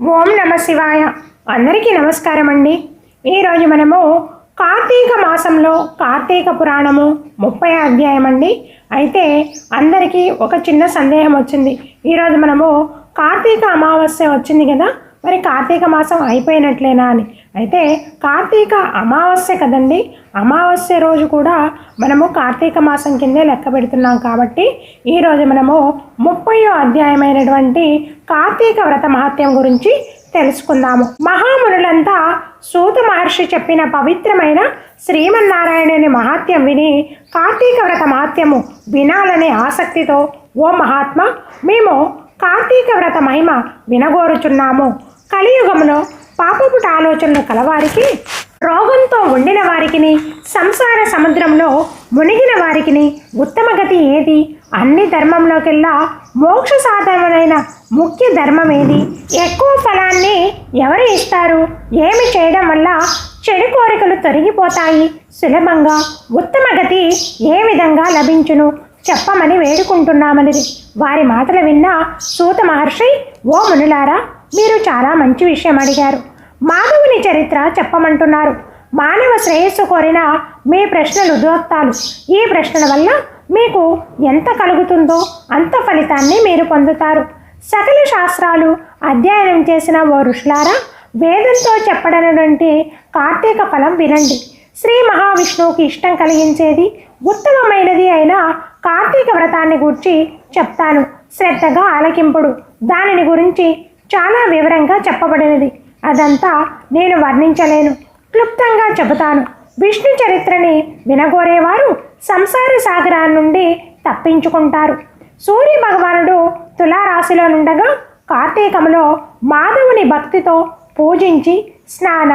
ఓం నమ శివాయ. అందరికీ నమస్కారం అండి ఈరోజు మనము కార్తీక మాసంలో కార్తీక పురాణము ముప్పై అధ్యాయం అండి అయితే అందరికీ ఒక చిన్న సందేహం వచ్చింది. ఈరోజు మనము కార్తీక అమావాస్య వచ్చింది కదా మరి కార్తీక మాసం అయిపోయినట్లేనా అని. అయితే కార్తీక అమావాస్య కదండి? అమావాస్య రోజు కూడా మనము కార్తీక మాసం కిందే లెక్క పెడుతున్నాం కాబట్టి ఈరోజు మనము ముప్పయో అధ్యాయమైనటువంటి కార్తీక వ్రత మహత్యం గురించి తెలుసుకుందాము. మహామునులంతా సూత మహర్షి చెప్పిన పవిత్రమైన శ్రీమన్నారాయణుని మహాత్యం విని కార్తీక వ్రత మహాత్యము వినాలనే ఆసక్తితో ఓ మహాత్మ మేము కార్తీక వ్రత మహిమ వినగోరుచున్నాము. కలియుగంలో పాపపుట ఆలోచనలు కలవారికి రోగంతో ఉండిన వారికిని సంసార సముద్రంలో మునిగిన వారికిని ఉత్తమ గతి ఏది? అన్ని ధర్మంలోకెల్లా మోక్ష సాధనమైన ముఖ్య ధర్మం ఏది? ఎక్కువ ఫలాన్ని ఎవరు ఇస్తారు? ఏమి చేయడం వల్ల చెడు కోరికలు తొలగిపోతాయి సులభంగా. ఉత్తమ గతి ఏ విధంగా లభించును? చెప్పమని వేడుకుంటున్నామనిది. వారి మాటలు విన్న సూత మహర్షి ఓ మునులారా మీరు చాలా మంచి విషయం అడిగారు. మాధవుని చరిత్ర చెప్పమంటున్నారు. మానవ శ్రేయస్సు కోరిన మీ ప్రశ్నలు ఉదోత్తాలు ఈ ప్రశ్నల వల్ల మీకు ఎంత కలుగుతుందో అంత ఫలితాన్ని మీరు పొందుతారు. సకల శాస్త్రాలు అధ్యయనం చేసిన ఓ ఋషులారా వేదంతో చెప్పడనటువంటి కార్తీక ఫలం వినండి. శ్రీ మహావిష్ణువుకి ఇష్టం కలిగించేది ఉత్తమమైనది అయిన కార్తీక వ్రతాన్ని గురించి చెప్తాను. శ్రద్ధగా ఆలకింపుడు. దానిని గురించి చాలా వివరంగా చెప్పబడినది. అదంతా నేను వర్ణించలేను. క్లుప్తంగా చెబుతాను. విష్ణు చరిత్రని వినగోరేవారు సంసార సాగరాన్ని నుండి తప్పించుకుంటారు. సూర్య భగవానుడు తులారాశిలో నుండగా కార్తీకంలో మాధవుని భక్తితో పూజించి స్నాన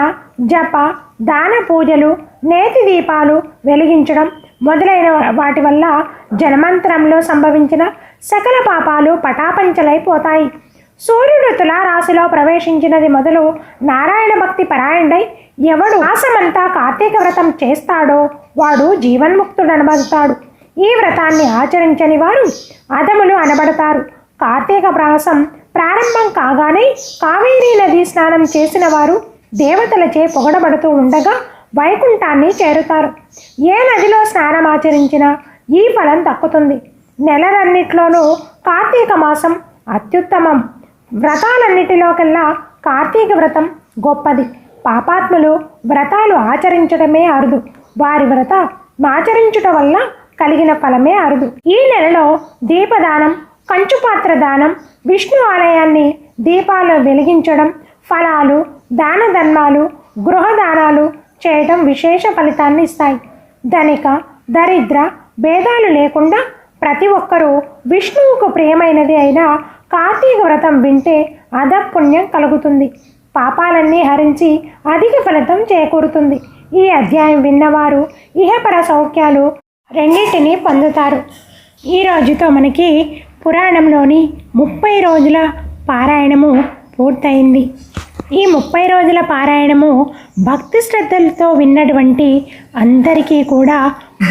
జప దాన పూజలు నేతి దీపాలు వెలిగించడం మొదలైన వాటి వల్ల జన్మంతరంలో సంభవించిన సకల పాపాలు పటాపంచలైపోతాయి. సూర్యుడు తులారాశిలో ప్రవేశించినది మొదలు నారాయణ భక్తి పరాయణుడై ఎవడు మాసమంతా కార్తీక వ్రతం చేస్తాడో వాడు జీవన్ముక్తుడనబడతాడు. ఈ వ్రతాన్ని ఆచరించని వారు అదములు అనబడతారు. కార్తీక ప్రాసం ప్రారంభం కాగానే కావేరీ నది స్నానం చేసిన వారు దేవతలచే పొగడబడుతూ ఉండగా వైకుంఠాన్ని చేరుతారు. ఏ నదిలో స్నానం ఆచరించినా ఈ ఫలం దక్కుతుంది. నెలలన్నిట్లోనూ కార్తీక మాసం అత్యుత్తమం. వ్రతాలన్నిటిలోకెల్లా కార్తీక వ్రతం గొప్పది. పాపాత్ములు వ్రతాలు ఆచరించడమే అరుదు. వారి వ్రత ఆచరించుట వల్ల కలిగిన ఫలమే అరుదు. ఈ నెలలో దీపదానం కంచుపాత్ర దానం విష్ణు ఆలయాన్ని దీపాలు వెలిగించడం ఫలాలు దాన ధర్మాలు గృహదానాలు చేయడం విశేష ఫలితాన్ని ఇస్తాయి. ధనిక దరిద్ర భేదాలు లేకుండా ప్రతి ఒక్కరూ విష్ణువుకు ప్రియమైనది అయిన కార్తీక వ్రతం వింటే అధపుణ్యం కలుగుతుంది. పాపాలన్నీ హరించి అధిక ఫలితం చేకూరుతుంది. ఈ అధ్యాయం విన్నవారు ఇహపర సౌఖ్యాలు రెండింటినీ పొందుతారు. ఈ రోజుతో మనకి పురాణంలోని ముప్పై రోజుల పారాయణము పూర్తయింది. ఈ ముప్పై రోజుల పారాయణము భక్తి శ్రద్ధలతో విన్నటువంటి అందరికీ కూడా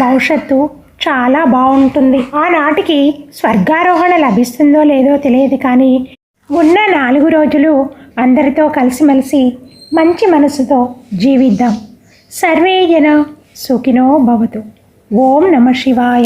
భవిష్యత్తు చాలా బాగుంటుంది. ఆనాటికి స్వర్గారోహణ లభిస్తుందో లేదో తెలియదు కానీ ఉన్న నాలుగు రోజులు అందరితో కలిసిమెలిసి మంచి మనసుతో జీవిద్దాం. సర్వే జన సుఖినో భవతు. ఓం నమ శివాయ.